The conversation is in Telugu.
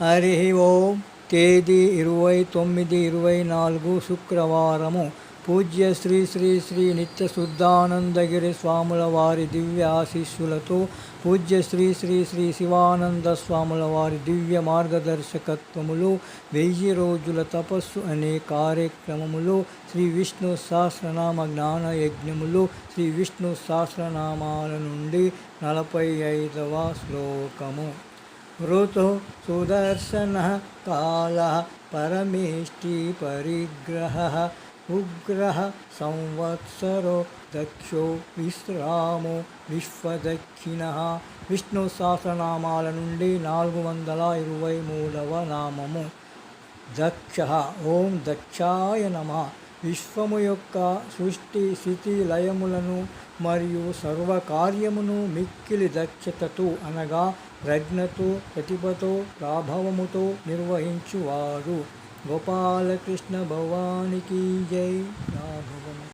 హరి ఓం తేదీ ఇరవై తొమ్మిది ఇరవై నాలుగు శుక్రవారము. పూజ్య శ్రీ శ్రీ శ్రీ నిత్య శుద్ధానందగిరి స్వాముల వారి దివ్య ఆశీస్సులతో పూజ్య శ్రీ శ్రీ శ్రీ శివానంద స్వాముల వారి దివ్య మార్గదర్శకత్వములు వెయ్యి రోజుల తపస్సు అనే కార్యక్రమములో శ్రీ విష్ణు సహస్రనామ జ్ఞాన యజ్ఞములు శ్రీ విష్ణు సహస్రనామాల నుండి నలభై ఐదవ శ్లోకము. ఋతు సుదర్శన కాల పరమేష్టి పరిగ్రహ ఉగ్రహ సంవత్సరో దక్షో విశ్రామో విశ్వదక్షిణ విష్ణు సహస్రనామాల నుండి నాలుగు వందల ఇరవై మూడవ నామము. దక్ష ఓం దక్షాయ నమ. విశ్వము యొక్క సృష్టి స్థితి లయములను మరియు సర్వకార్యమును మిక్కిలి దక్షతతో అనగా ప్రజ్ఞతో ప్రతిభతో ప్రాభవముతో నిర్వహించువారు. గోపాలకృష్ణ భవానికి జై. రాఘవము